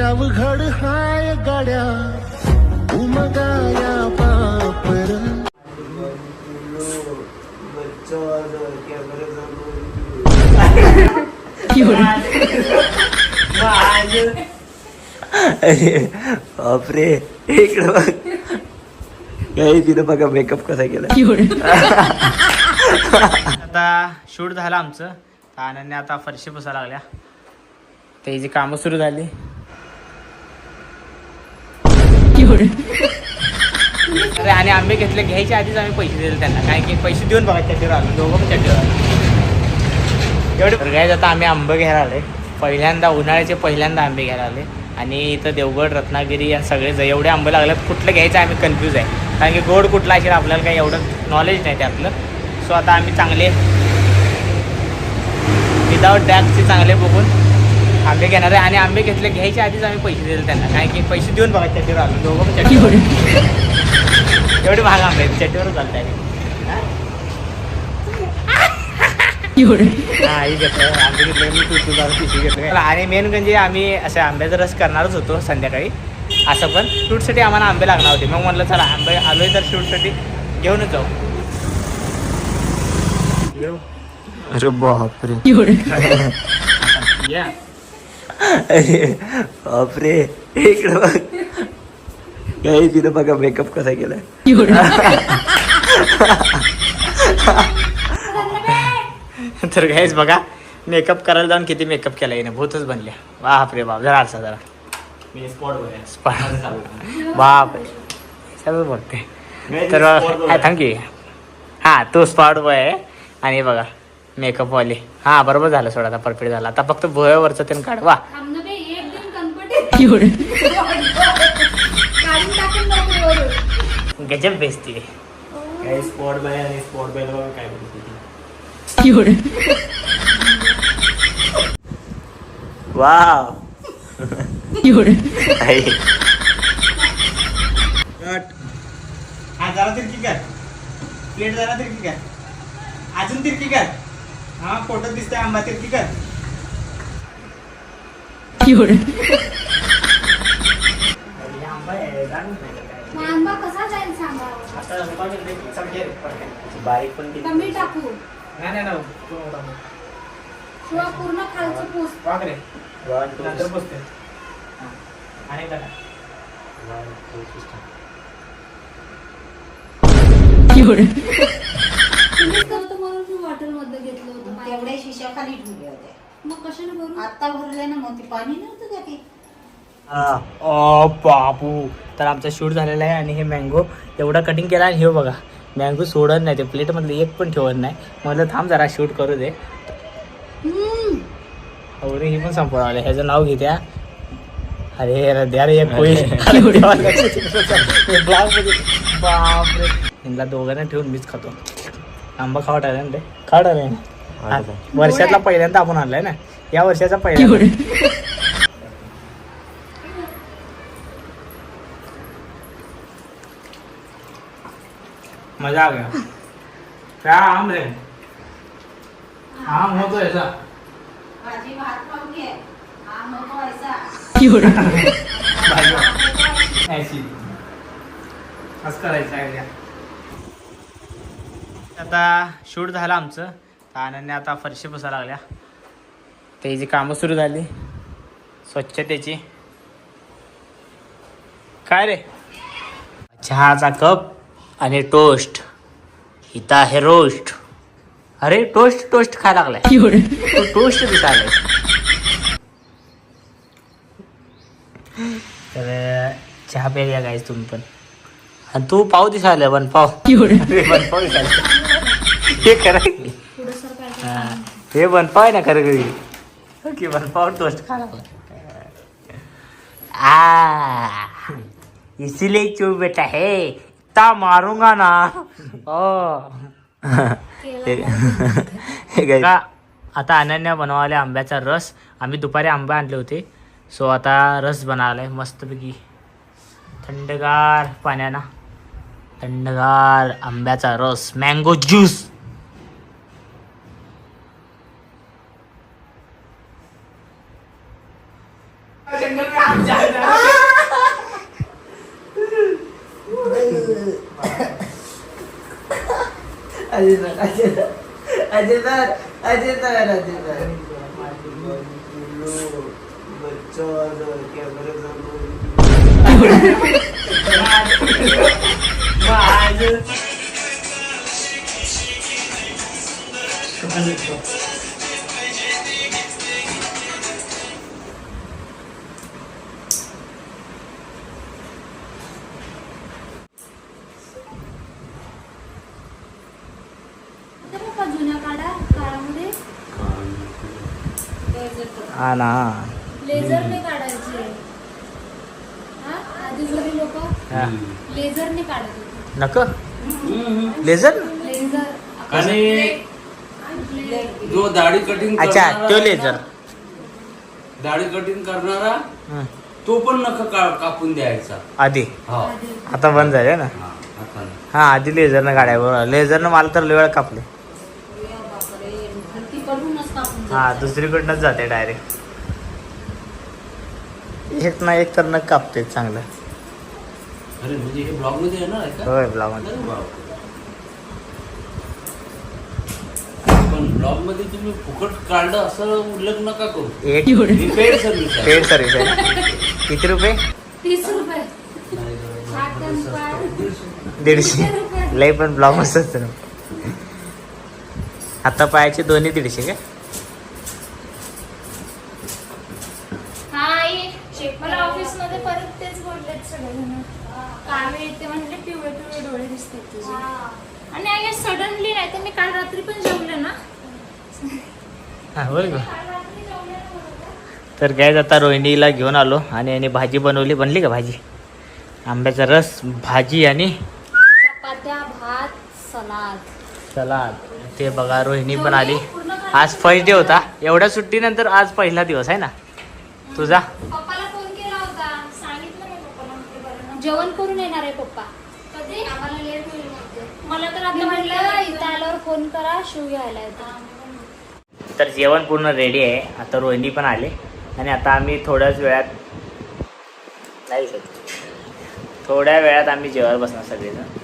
अवघड हाय गाड्या उमगाया पापर. अरे बापरे इकडे बघ. काही तिथं बघा मेकअप कसा केला. आता शूट झालं आमचं. तर आनंदने आता फरशी पुसायला लागल्या. त्याची कामं सुरू झाली. अरे आणि आंबे घेतले घ्यायच्या आधीच आम्ही पैसे दिले त्यांना. काय की पैसे देऊन बघा चट्टीवर आलो. दोघं पण चट्टीवर आलो. एवढे घ्यायचं आता आम्ही आंबे घ्यायला आले पहिल्यांदा उन्हाळ्याचे पहिल्यांदा आंबे घ्यायला आले आणि इथं देवगड रत्नागिरी आणि सगळे जर एवढे आंबे लागले कुठलं घ्यायचं आम्ही कन्फ्यूज आहे. कारण की गोड कुठला असेल आपल्याला काही एवढं नॉलेज नाही त्यातलं. सो आता आम्ही चांगले विदाऊट डॅगचे चांगले बघून आंबे घेणार आहे. आणि आंबे घेतले घ्यायच्या आधीच आम्ही पैसे दिले त्यांना. कारण की पैसे देऊन बघा चट्टीवर आलो. दोघं पण चट्टीवर एवढे महाग आंबे आहेत. चट्टीवरच चालत आहे हा? ही घेतलं आंबे घेतले मी तू तुझा पिशवी घेतलं आणि मेन म्हणजे आम्ही असं आंब्याचा रस करणारच होतो संध्याकाळी. असं पण. शूटसाठी आम्हाला आंबे लागणार होते. मग म्हणलं चला आंबे आलोय तर शूटसाठी घेऊनच जाऊ. घेऊ अरे बापरे. या अरे बापरे. इकडे बघ. काही तिथं बघा मेकअप कसा केला तर काहीच बघा मेकअप करायला जाऊन किती मेकअप केला येणे भूतच बनल्या. बाप रे बाप जरा. आरसा जरा स्पॉट बाप रे सगळं बोलते तर थँक्यू हां तो स्पॉट बॉय आहे आणि बघा. मेकअप वाले. हां बरोबर झालं सोडा आता परफेक्ट झाला. आता फक्त भोयावरचं त्यानं काढ. वा. आमनं बे एक दिन कनपटी. काढून टाकून नको वरून. गजब बेसती काही स्पॉट बॉय आणि स्पॉट बॉय काय बोलते वाव. आई. हा जरा तिरकी कर. प्लेट जरा तिरकी कर. अजून तिरकी कर. हा फोटो दिसतोय आंबा तिरकी कर आंबा कसा जाईल सांगा. बारीक पण कमी टाकू नाही नाही नाही तो मोठा मोठा. किंवा पूर्ण खालचं पूस वाघ रे One, two, नंतर बसते हा. आणि एकदा टाक. one, two, three, start. बॉटलमध्ये घेतलं होतं पाणी. तेवढ्या शिशा खाली ठेवल्या होत्या मग कशाने भरून? आता भरले ना मग ते पाणी नव्हतं का ते? हा. ओ बापू. तर आमचा शूट झालेला आहे आणि हे मँगो एवढा कटिंग केला आणि हे बघा मँगो सोडत नाही ते प्लेटमधलं एक पण ठेवत नाही. म्हटलं थांब जरा शूट करू दे. हम्म. अरे ही पण संपवून आले. ह्याचं नाव घेत्या. अरे अरे द्या रे एक कोई बापरे. ह्यांना दोघांना ठेवून मीच खातो. आंबा खावा टाकला ना ते? खावा ना? हा, वर्षातला पहिल्यांदा आपण आणलाय ना? या वर्षाचा पहिल्यांदा मजा आ गया क्या आम रे? आम हो तो ऐसा भाजी भात खाऊन घे. हा नको ऐसा ऐशी. असं करायचं आहे आता शूट झालं आमचं. आनंदने आता फरशी पुसायला लागल्या. त्याची कामं सुरू झाली. स्वच्छतेची. काय रे? चहाचा कप आणि टोस्ट. इथं आहे रोस्ट. अरे टोस्ट टोस्ट खायला लागलाय. तो टोस्ट दिसायला तर चहा प्यायला गायच तुम्ही पण. आणि तू पाव दिसायला वन पाव. वन पाव दिसायला. हे खरं की? हा. हे बन पाव आहे ना खरं कधी की बन पाव टोस्ट खा. आ. इसीलिए क्यों बेटा है. इतना मारूंगा ना. ओ. का आता अनन्या बनवाले आंब्याचा रस. आम्ही दुपारी आंबे आणले होते. सो आता रस बनवला आहे मस्तपैकी. थंडगार पाण्याना. थंडगार आंब्याचा रस. Mango juice Ajay sir Ajay sir Ajay sir Ajay sir हा ना. लेझरने काढायचे. हा? आधी जुनी लोक हा. लेझरने नको? लेझर? लेझर. आणि जो दाढी कटिंग अच्छा करणारा तो आहे लेझर. ना, दाढी कटिंग करणारा हं. तो पण नख का- कापून द्यायचा. आधी? हो. आता बंद झाले ना? हा, आता नाही. हा आधी लेझरनं काढाय बरोबर लेझरनं मला तर लय वेळ कापले. हा दुसरीकडनंच जाते डायरेक्ट एक ना एक तर नग कापते चांगलं. अरे म्हणजे हे ब्लॉगमध्ये येणार आहे का? होय ब्लॉगमध्ये तुम्ही फुकट काढलं असं उल्लेख नका करू. एक पेड सर्व्हिस आहे. पेड सर्विस आहे. किती रुपये? तीस. दीडशे. लय पण ब्लॉग मस्त असतं ना. आता पायाचे दोन्ही दीडशे काय? हा आई मला ऑफिसमध्ये परत तेच बोललेत सगळेजण. कावे ते म्हणले पिवळे पिवळे डोळे दिसतात तुझे. आणि आई सडनली नाही तर मी काल रात्री पण जेवले ना. हा होय का बरोबर. तर काय आता रोहिणीला घेऊन आलो आणि याने भाजी बनवली. बनली का भाजी? आंब्याचा रस भाजी आणि चपात्या भात सलाद. सलाद ते बघा रोहिणी पण आली. आज फर्स्ट डे होता. एवढ्या सुट्टीनंतर आज पहिला दिवस आहे ना? तुझा. जेवण करून येणार आहे पप्पा. कधी आम्हाला लेट होईल म्हणते. मला तर आता म्हटलं म्हटलं इथं आल्यावर फोन करा घ्यायला येतो. तर जेवण पूर्ण रेडी आहे. आता रोहिणी पण आले. आणि आता आम्ही थोड्याच वेळात नाही थोड्या वेळात आम्ही जेवायला बसणार सगळेजण.